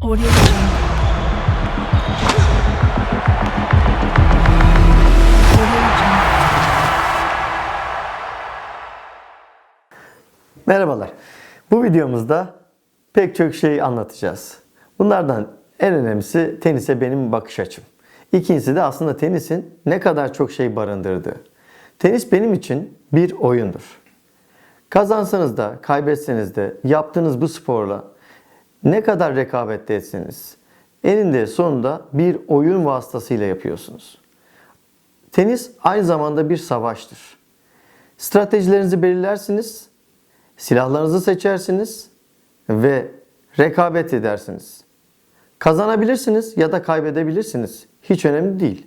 Audio Jungle. Merhabalar. Bu videomuzda pek çok şey anlatacağız. Bunlardan en önemlisi tenise benim bakış açım. İkincisi de aslında tenisin ne kadar çok şey barındırdığı. Tenis benim için bir oyundur. Kazansanız da kaybetseniz de yaptığınız bu sporla ne kadar rekabette etseniz eninde sonunda bir oyun vasıtasıyla yapıyorsunuz. Tenis aynı zamanda bir savaştır. Stratejilerinizi belirlersiniz, silahlarınızı seçersiniz ve rekabet edersiniz. Kazanabilirsiniz ya da kaybedebilirsiniz. Hiç önemli değil.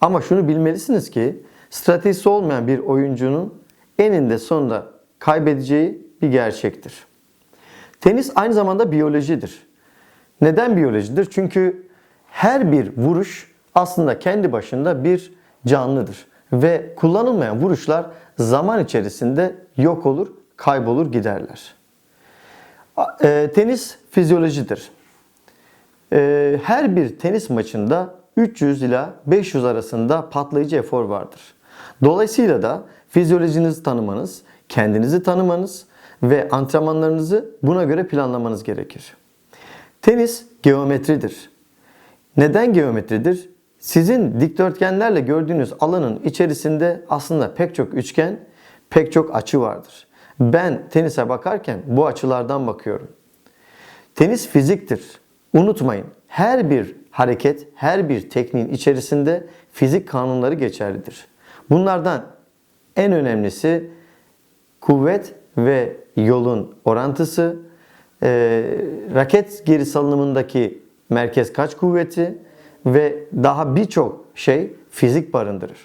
Ama şunu bilmelisiniz ki stratejisi olmayan bir oyuncunun eninde sonunda kaybedeceği bir gerçektir. Tenis aynı zamanda biyolojidir. Neden biyolojidir? Çünkü her bir vuruş aslında kendi başında bir canlıdır ve kullanılmayan vuruşlar zaman içerisinde yok olur, kaybolur, giderler. E, tenis fizyolojidir. E, her bir tenis maçında 300 ila 500 arasında patlayıcı efor vardır. Dolayısıyla da fizyolojinizi tanımanız, kendinizi tanımanız ve antrenmanlarınızı buna göre planlamanız gerekir. Tenis geometridir. Neden geometridir? Sizin dikdörtgenlerle gördüğünüz alanın içerisinde aslında pek çok üçgen, pek çok açı vardır. Ben tenise bakarken bu açılardan bakıyorum. Tenis fiziktir. Unutmayın her bir hareket, her bir tekniğin içerisinde fizik kanunları geçerlidir. Bunlardan en önemlisi kuvvet ve yolun orantısı, e, raket geri salınımındaki merkez kaç kuvveti ve daha birçok şey fizik barındırır.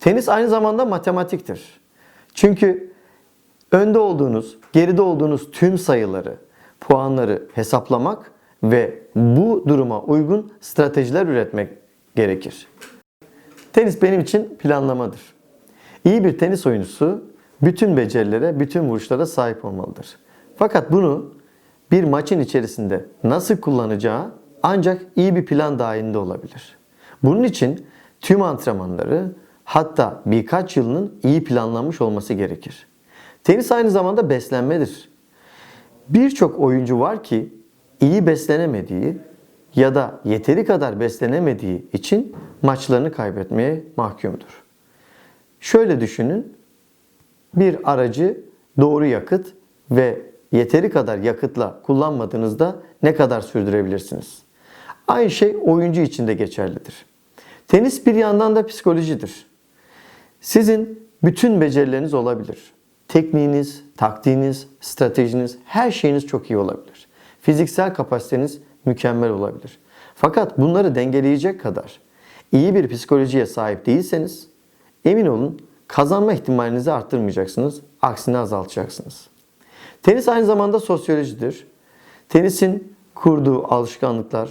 Tenis aynı zamanda matematiktir. Çünkü önde olduğunuz, geride olduğunuz tüm sayıları, puanları hesaplamak ve bu duruma uygun stratejiler üretmek gerekir. Tenis benim için planlamadır. İyi bir tenis oyuncusu bütün becerilere, bütün vuruşlara sahip olmalıdır. Fakat bunu bir maçın içerisinde nasıl kullanacağı ancak iyi bir plan dahilinde olabilir. Bunun için tüm antrenmanları hatta birkaç yılının iyi planlanmış olması gerekir. Tenis aynı zamanda beslenmedir. Birçok oyuncu var ki iyi beslenemediği ya da yeteri kadar beslenemediği için maçlarını kaybetmeye mahkumdur. Şöyle düşünün. Bir aracı doğru yakıt ve yeteri kadar yakıtla kullanmadığınızda ne kadar sürdürebilirsiniz? Aynı şey oyuncu için de geçerlidir. Tenis bir yandan da psikolojidir. Sizin bütün becerileriniz olabilir. Tekniğiniz, taktiğiniz, stratejiniz, her şeyiniz çok iyi olabilir. Fiziksel kapasiteniz mükemmel olabilir. Fakat bunları dengeleyecek kadar iyi bir psikolojiye sahip değilseniz emin olun kazanma ihtimalinizi arttırmayacaksınız. Aksine azaltacaksınız. Tenis aynı zamanda sosyolojidir. Tenisin kurduğu alışkanlıklar,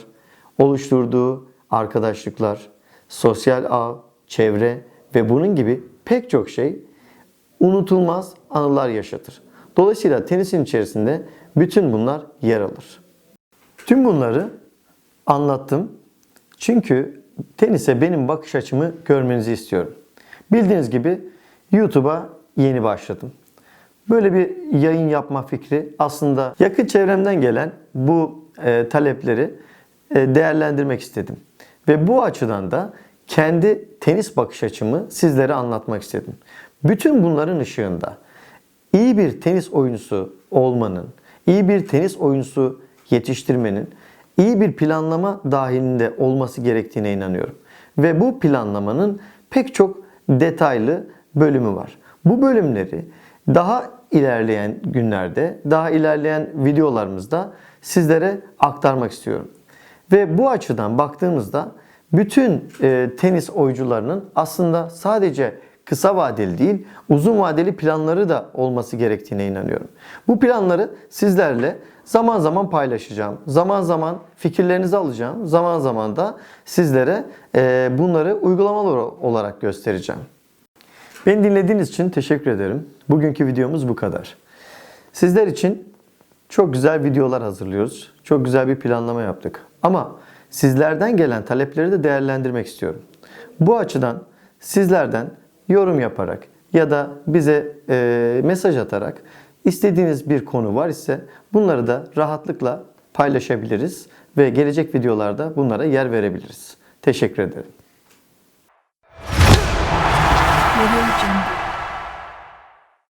oluşturduğu arkadaşlıklar, sosyal ağ, çevre ve bunun gibi pek çok şey unutulmaz anılar yaşatır. Dolayısıyla tenisin içerisinde bütün bunlar yer alır. Tüm bunları anlattım. Çünkü tenise benim bakış açımı görmenizi istiyorum. Bildiğiniz gibi YouTube'a yeni başladım. Böyle bir yayın yapma fikri aslında yakın çevremden gelen bu e, talepleri e, değerlendirmek istedim. Ve bu açıdan da kendi tenis bakış açımı sizlere anlatmak istedim. Bütün bunların ışığında iyi bir tenis oyuncusu olmanın, iyi bir tenis oyuncusu yetiştirmenin iyi bir planlama dahilinde olması gerektiğine inanıyorum. Ve bu planlamanın pek çok detaylı bölümü var. Bu bölümleri daha ilerleyen günlerde, daha ilerleyen videolarımızda sizlere aktarmak istiyorum. Ve bu açıdan baktığımızda bütün e, tenis oyuncularının aslında sadece kısa vadeli değil, uzun vadeli planları da olması gerektiğine inanıyorum. Bu planları sizlerle zaman zaman paylaşacağım. Zaman zaman fikirlerinizi alacağım. Zaman zaman da sizlere e, bunları uygulamalı olarak göstereceğim. Beni dinlediğiniz için teşekkür ederim. Bugünkü videomuz bu kadar. Sizler için çok güzel videolar hazırlıyoruz. Çok güzel bir planlama yaptık. Ama sizlerden gelen talepleri de değerlendirmek istiyorum. Bu açıdan sizlerden yorum yaparak ya da bize e, mesaj atarak istediğiniz bir konu var ise bunları da rahatlıkla paylaşabiliriz ve gelecek videolarda bunlara yer verebiliriz. Teşekkür ederim. Jungle.